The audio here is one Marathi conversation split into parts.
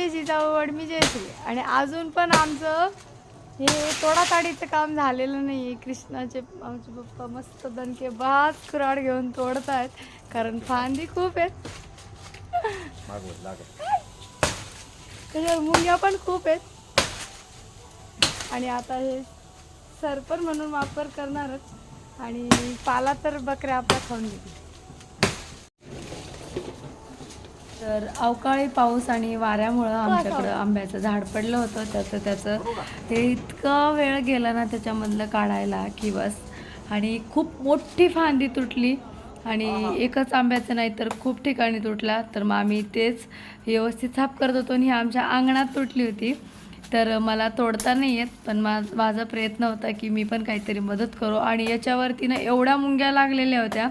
जय जिजाऊ वडमी जयश्री. आणि अजून पण आमचं हे तोडाताडीचं काम झालेलं नाही आहे कृष्णाचे आमचे पप्पा मस्त दणके बाज कुराड घेऊन तोडत आहेत कारण फांदी खूप आहेत. त्याच्यावर मुंग्या पण खूप आहेत. आणि आता हे सरपण म्हणून वापर करणारच. आणि पाला तर बकऱ्या आपल्या खाऊन घेतील. तर अवकाळी पाऊस आणि वाऱ्यामुळं आमच्याकडं आंब्याचं झाड पडलं होतं त्याचं त्याचं ते इतकं वेळ गेला ना त्याच्यामधलं काढायला की बस आणि खूप मोठी फांदी तुटली आणि एकच आंब्याचं नाही तर खूप ठिकाणी तुटला. तर मग आम्ही तेच व्यवस्थित साफ करत होतो आणि ही आमच्या अंगणात तुटली होती. तर मला तोडता नाही येत पण मा माझा प्रयत्न होता की मी पण काहीतरी मदत करू. आणि याच्यावरती ना एवढ्या मुंग्या लागलेल्या होत्या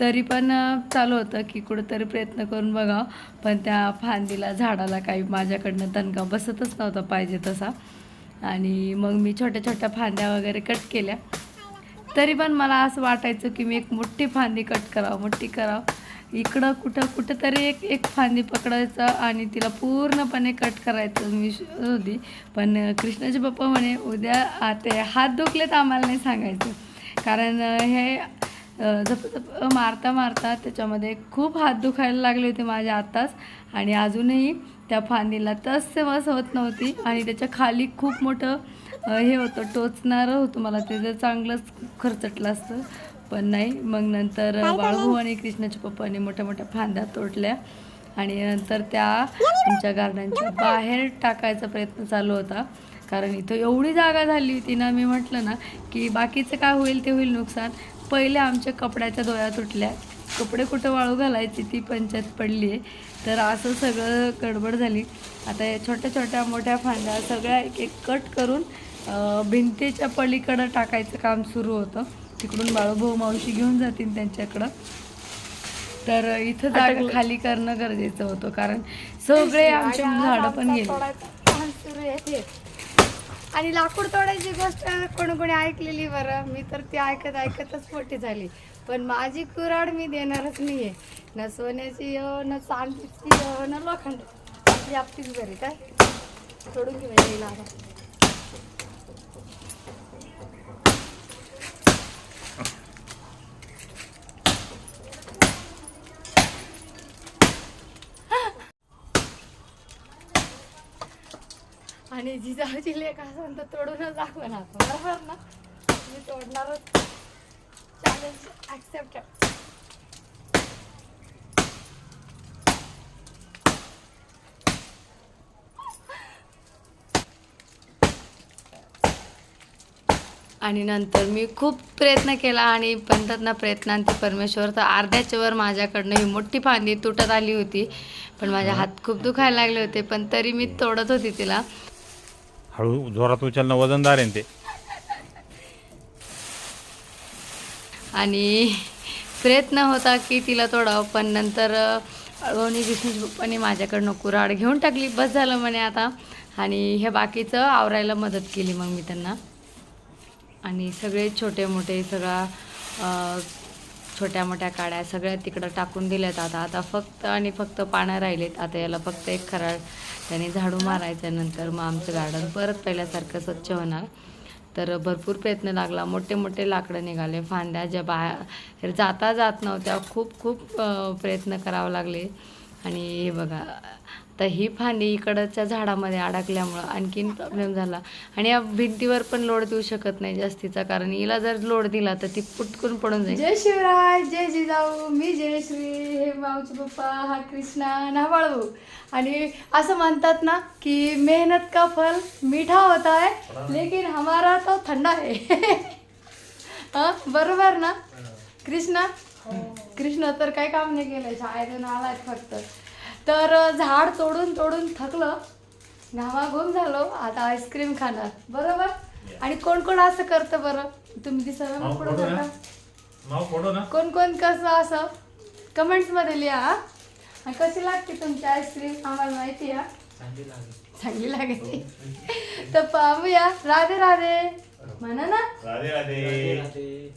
तरी पण चालू होतं की कुठंतरी प्रयत्न करून बघावं. पण त्या फांदीला झाडाला काही माझ्याकडनं तणका बसतच नव्हता पाहिजे तसा. आणि मग मी छोट्या छोट्या फांद्या वगैरे कट केल्या. तरी पण मला असं वाटायचं की मी एक मोठी फांदी कट करावं मोठी करावं. इकडं कुठं कुठंतरी एक एक फांदी पकडायचं आणि तिला पूर्णपणे कट करायचं मी होती. पण कृष्णाचे पप्पा म्हणे उद्या ते हात दुखलेत आम्हाला नाही सांगायचं. कारण हे जप मारता मारता त्याच्यामध्ये खूप हात दुखायला लागले होते माझ्या आत्ताच. आणि अजूनही त्या फांदीला तस वस होत नव्हती. आणि त्याच्याखाली खूप मोठं हे होतं टोचणारं होतं मला ते. जर चांगलंच खरचटलं असतं पण नाही. मग नंतर बाळू आणि कृष्णाच्या पप्पाने मोठ्या मोठ्या फांद्या तोडल्या. आणि नंतर त्या आमच्या गार्डनच्या बाहेर टाकायचा प्रयत्न चालू होता. कारण इथं एवढी जागा झाली होती ना मी म्हटलं ना की बाकीचं काय होईल ते होईल नुकसान. पहिले आमच्या कपड्याच्या दोया तुटल्या. कपडे कुठं वाळू घालायची ती पंचायत पडली आहे तर असं सगळं गडबड झाली. आता या छोट्या छोट्या मोठ्या फांद्या सगळ्या एक एक कट करून अं, भिंतीच्या पलीकडं टाकायचं काम सुरू होतं. तिकडून बाळूभाऊ मावशी घेऊन जातील त्यांच्याकडं. तर इथं जागा खाली करणं गरजेचं होतं. कारण सगळे आमचे झाडं पण गेले. आणि लाकूड तोडायची गोष्ट कोणी कोणी ऐकलेली बरं. मी तर ती ऐकत ऐकतच मोठी झाली. पण माझी कुराड मी देणारच नाहीये. न सोन्याची हो न चांदीची हो न लोखंड ती आपलीच बरी काय? सोडून घेऊन येईल आता आणि जिजाऊची लेख असं तर तोडूनच दाखवणार बरोबर ना? मी तोडणारच. चॅलेंज ॲक्सेप्ट आणि नंतर मी खूप प्रयत्न केला आणि म्हणतात ना प्रयत्नांती परमेश्वर तर अर्ध्याच्यावर माझ्याकडनं ही मोठी फांदी तुटत आली होती. पण माझे हात खूप दुखायला लागले होते पण तरी मी तोडत होती तिला. हळू जोरात उचलणं वजनदार आहे ना ते. आणि प्रयत्न होता की तिला तोडावं पण नंतर अळवणी विष्णू पप्पाने माझ्याकडनं कुराड घेऊन टाकली. बस झालं म्हणे आता. आणि हे बाकीचं आवरायला मदत केली मग मी त्यांना. आणि सगळे छोटे मोठे सगळा छोट्या मोठ्या काड्या सगळ्या तिकडं टाकून दिल्यात आता. आता फक्त आणि फक्त पानं राहिलेत. आता याला फक्त एक खराळ त्याने झाडू मारायचं नंतर मग आमचं गार्डन परत पहिल्यासारखं स्वच्छ होणार. तर भरपूर प्रयत्न लागला. मोठे मोठे लाकडं निघाले. फांद्या ज्या बाहेर जाता जात नव्हत्या खूप खूप प्रयत्न करावे लागले. आणि हे बघा तर ही फांदी इकडच्या झाडामध्ये अडकल्यामुळं आणखीन प्रॉब्लेम झाला. आणि या भिंतीवर पण लोड देऊ शकत नाही जास्तीचा कारण हिला जर लोड दिला तर ती पुटकून पडून जाईल. जय शिवराय जय जिजाऊ मी जय श्री हे माऊची पप्पा हा कृष्णा ना बाळू. आणि असं म्हणतात ना की मेहनत का फल मीठा होता है लेकिन हमारा तो ठंडा है हा? बरोबर ना? कृष्णा? कृष्ण तर काही काम नाही केलं शाळेतून आलाय फक्त. तर झाड तोडून तोडून थकलं. घामाघूम झालो. आता आईस्क्रीम खाणार. बरोबर? आणि कोण कोण असं करतं बरं? तुम्ही? जाता नाव फोडो ना. कोण कोण कसं असं? कमेंट्समध्ये लिहा हा. आणि कशी लागते तुमची आईस्क्रीम? आम्हाला माहिती आहे चांगली लागायची तर पाहूया. राधे राधे. म्हणा ना. राधे राधे.